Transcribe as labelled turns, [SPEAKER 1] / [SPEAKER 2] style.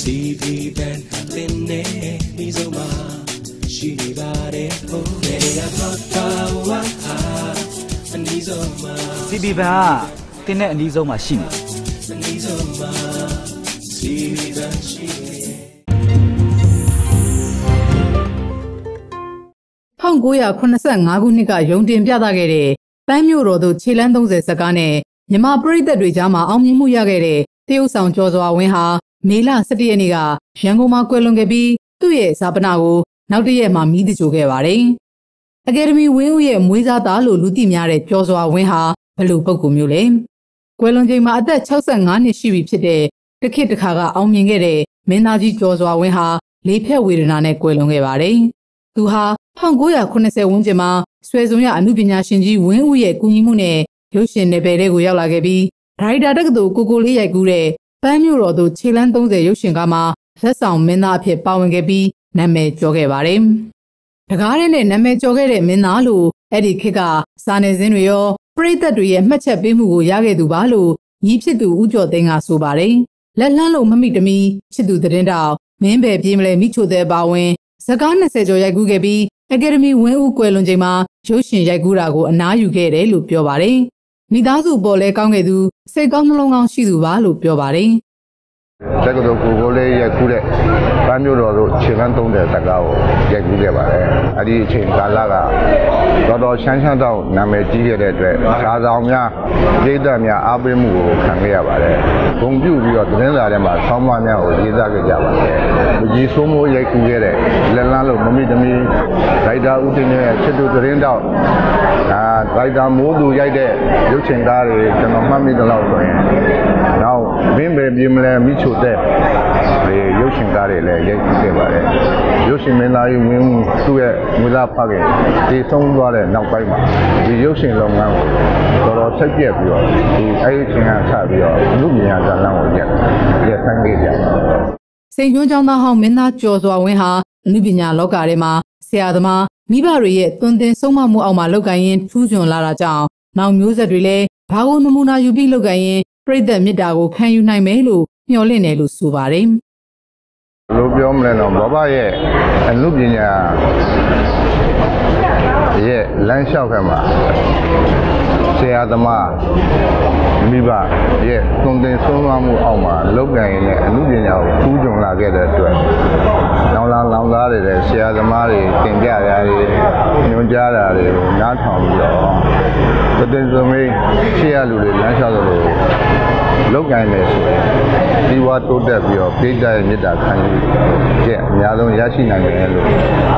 [SPEAKER 1] CV band တင်နေဒီဆုံးမှာရှိနေပါတယ်ဟိုဘယ်ရတော့တာဝါအနီးဆုံးမှာ
[SPEAKER 2] CB ဘန်ကတင်းတဲ့အနီးဆုံးမှာရှိနေတယ်
[SPEAKER 1] အနီးဆုံးမှာ CV band ရှိနေ
[SPEAKER 3] 1985ခုနှစ်ကရုံတင်ပြသခဲ့တဲ့ပန်းမြို့တော်သို့ခြေလန်း30စကားနဲ့မြမပရိသတ်တွေကြားမှာအောင်မြင်မှုရခဲ့တဲ့တရုတ်ဆောင်ကျော်စွာဝင်းဟာ မေလ17ရက်နေ့ကရန်ကုန်မှာကွယ်လွန်ခဲ့ပြီးသူ့ရဲ့ဇာပနာကိုနောက်တစ်ရက်မှာမိသကြိုခဲ့ပါတယ်။အကယ်ဒမီဝင်းဦးရဲ့မွေးစားသားလို့လူသိများတဲ့ကျော်စွာဝင်းဟာဘယ်လိုပုံကူမျိုးလဲ။ကွယ်လွန်ချိန်မှာအသက်65နှစ်ရှိပြီဖြစ်တဲ့တခိတခါကအောင်မြင်ခဲ့တဲ့မင်းသားကြီးကျော်စွာဝင်းဟာလေးဖြတ်ဝေဒနာနဲ့ကွယ်လွန်ခဲ့ပါတယ်။သူဟာ1980ဝန်းကျင်မှာဆွေစုံရအမှုပညာရှင်ကြီးဝင်းဦးရဲ့ကူညီမှုနဲ့ရုပ်ရှင်နယ်ပယ်တွေကိုရောက်လာခဲ့ပြီးဒရိုက်တာတက္ကသိုလ်ကိုကိုလေးရိုက်ကူးတဲ့ ပန်းမြို့တော်သို့ခြေလန်း30ရုပ်ရှင်ကားမှာလက်ဆောင်မင်းသားအဖြစ်ပါဝင်ခဲ့ပြီးနာမည်ကျော်ခဲ့ပါတယ်။တကားတဲ့နဲ့နာမည်ကျော်ခဲ့တဲ့မင်းသားလို့အဲ့ဒီခေတ်ကစာနယ်ဇင်းတွေရောပရိသတ်တွေရဲ့မှတ်ချက်ပေးမှုကိုရခဲ့သူပါလို့ညီဖြစ်သူဦးကျော်သိန်းကဆိုပါတယ်။လက်လှမ်းလို့မမိတမီဖြစ်သူသတင်းတောက်မင်းပဲပြေးမလဲမိချိုတဲ့ပါဝင်စကား20ကျော်ရိုက်ကူးခဲ့ပြီးအကယ်ဒမီဝင်းဦးကွယ်လွန်ချိန်မှာရုပ်ရှင်ရိုက်ကူးတာကိုအနားယူခဲ့တယ်လို့ပြောပါတယ်။မိသားစုပေါ်လဲကောင်းခဲ့သူ စိတ်ကောင်းနှလုံးကောင်းရှိသူပါလို့ပြောပါတယ်။
[SPEAKER 4] တက္ကသိုလ်ကိုကိုလေးရိုက်ကူးတဲ့ပန်းမျိုးတော်တို့ခြေလန်းသုံးတဲ့တကားကိုရိုက်ကူးခဲ့ပါတယ်။အဲဒီအချိန်ကာလကတော်တော်ရှမ်းရှမ်းတော့နာမည်ကြီးခဲ့တဲ့အတွက်ရှားဆောင်များပြည်သက်များအားပေးမှုကိုခံခဲ့ရပါတယ်။ဂုံပြုပြီးတော့သတင်းစာထဲမှာဆောင်းပါးများကိုရေးသားခဲ့ကြပါတယ်။မကြီးစိုးမိုးရိုက်ကူးခဲ့တဲ့လက်လန်းလို့မမိသမီးဒိုက်တာဦးတင်ရဲ့ချစ်သူသတင်းတော့အာဒို က်တာမိုးသူရိုက်တဲ့ရုပ်ရှင်ကားတွေကျွန်တော်မှတ်မိသလောက်ဆိုရင်နောက်ဘင်းပဲပြေးမလဲမိချိုတဲ့ဒီရုပ်ရှင်ကားတွေလည်းရိုက်ခဲ့ပါတယ်ရုပ်ရှင်မင်းသားကြီးဝင်းဦးသူ့ရဲ့မူလဖခင်တည်ဆုံးသွားတဲ့နောက်ပိုင်းမှာဒီရုပ်ရှင်လုပ်ငန်းကိုတော်တော်ဆက်ပြက်ပြီးတော့ဒီအဲ့ဒီအချိန်ကစပြီးတော့လူမြညာဇာတ်လမ်းကိုရက်ရက်ဆိုင်ခဲ့ကြတယ်
[SPEAKER 3] စိန်ကျွန်းကျောင်းသားဟောင်းမင်းသားကျော်စွာဝင်းဟာအနုပညာလောကထဲမှာ ဆရာသမားမိဘတွေရဲ့သွန်သင်ဆုံးမမှုအောက်မှာလောက်ကိုင်းရင်ထူးချွန်လာတာကြောင့်နောက်မျိုးဆက်တွေလည်းဘာကိုနမူနာယူပြီးလောက်ကိုင်းရင်ပြိသက်မြစ်တာကိုခံယူနိုင်မယ်လို့မျှော်လင့်တယ်လို့ဆိုပါတယ်
[SPEAKER 4] ဘယ်လိုပြောမလဲတော့ဘောဘရဲ့အနုပညာရဲ့လမ်းလျှောက်ခဲ့မှာဆရာသမားမိဘရဲ့သွန်သင်ဆုံးမမှုအောက်မှာလောက်ကံရင်လည်းအနုပညာကိုထူးချွန်လာခဲ့တဲ့အတွက်နောင်လာလောင်သား တွေလည်းဆရာသမားတွေသင်ကြရာတွေညွှန်ကြားတာတွေကိုနားထောင်ပြီးတော့တည်တည်စုံမေးရှေ့ရလူတွေလမ်းလျှောက်သလိုလောက်ကံနေဆိုရင်ဒီဝါတိုးတက်ပြီးတော့ပြိတ္တရဲ့မေတ္တာခံယူချက်အများဆုံးရရှိနိုင်တယ်လို့ကျွန်တော်မျှော်